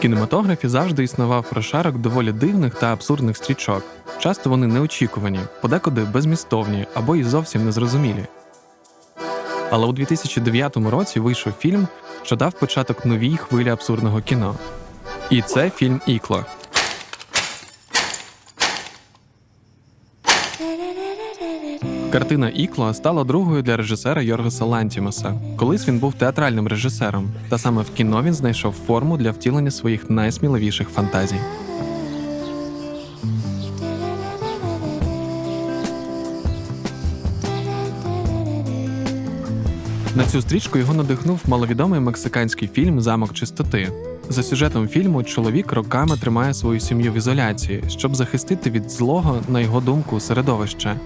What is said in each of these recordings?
Кінематографі завжди існував прошарок доволі дивних та абсурдних стрічок. Часто вони неочікувані, подекуди безмістовні або й зовсім незрозумілі. Але у 2009 році вийшов фільм, що дав початок новій хвилі абсурдного кіно. І це фільм Ікло. Картина Ікло стала другою для режисера Йоргоса Лантімоса. Колись він був театральним режисером, та саме в кіно він знайшов форму для втілення своїх найсміливіших фантазій. На цю стрічку його надихнув маловідомий мексиканський фільм Замок чистоти. За сюжетом фільму чоловік роками тримає свою сім'ю в ізоляції, щоб захистити від злого, на його думку, середовища.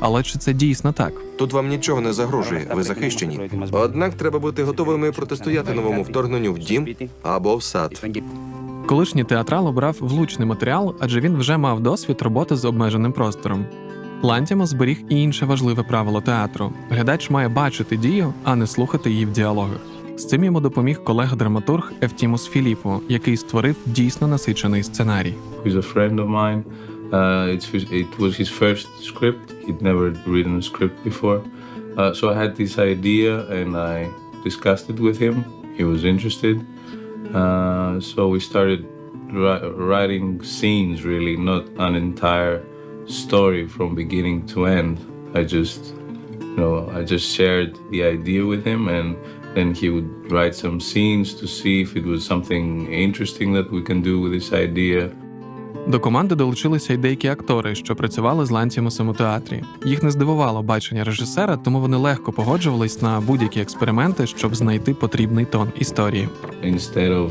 Але чи це дійсно так? Тут вам нічого не загрожує, ви захищені. Однак треба бути готовими протистояти новому вторгненню в дім або в сад. Колишній театрал обрав влучний матеріал, адже він вже мав досвід роботи з обмеженим простором. Лантімо зберіг і інше важливе правило театру: глядач має бачити дію, а не слухати її в діалогах. З цим йому допоміг колега-драматург Евтімус Філіппо, який створив дійсно насичений сценарій. He's a friend of mine. Uh, it was his first script. He'd never written a script before. Uh, so I had this idea and I discussed it with him. He was interested. Uh, so we started ri- writing scenes, really, not an entire story from beginning to end. I just, you know, I just shared the idea with him and then he would write some scenes to see if it was something interesting that we can do with this idea. До команди долучилися й деякі актори, що працювали з Лантімусом у театрі. Їх не здивувало бачення режисера, тому вони легко погоджувались на будь-які експерименти, щоб знайти потрібний тон історії. instead of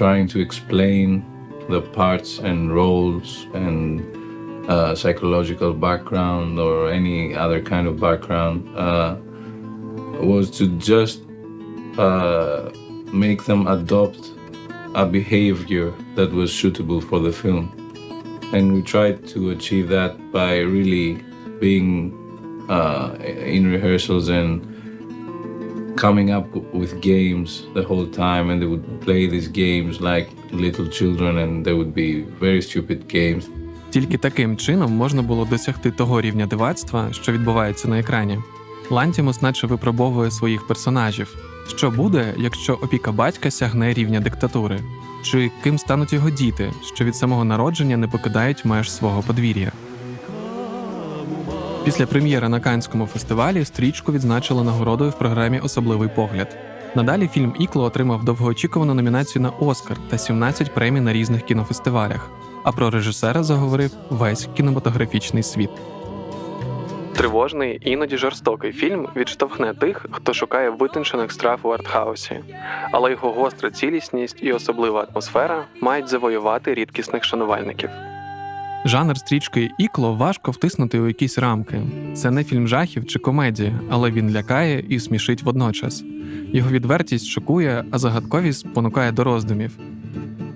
trying to explain the parts and roles and uh, psychological background or any other kind of background, uh, was to just uh, make them adopt a behavior that was suitable for the film. And we tried to achieve that by really being uh, in rehearsals and coming up with games the whole time and they would play these games like little children and they would be very stupid games Тільки таким чином можна було досягти того рівня дивацтва, що відбувається на екрані. Лантімус наче випробовує своїх персонажів. Що буде, якщо опіка батька сягне рівня диктатури? Чи ким стануть його діти, що від самого народження не покидають меж свого подвір'я? Після прем'єри на Канському фестивалі стрічку відзначили нагородою в програмі Особливий погляд. Надалі фільм Ікло отримав довгоочікувану номінацію на Оскар та 17 премій на різних кінофестивалях. А про режисера заговорив весь кінематографічний світ. Тривожний, іноді жорстокий фільм відштовхне тих, хто шукає витончених страв у артхаусі, але його гостра цілісність і особлива атмосфера мають завоювати рідкісних шанувальників. Жанр стрічки Ікло важко втиснути у якісь рамки. Це не фільм жахів чи комедія, але він лякає і смішить водночас. Його відвертість шокує, а загадковість спонукає до роздумів.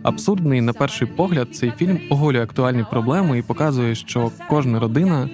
Абсурдний, на перший погляд, цей фільм оголює актуальні проблеми і показує, що кожна родина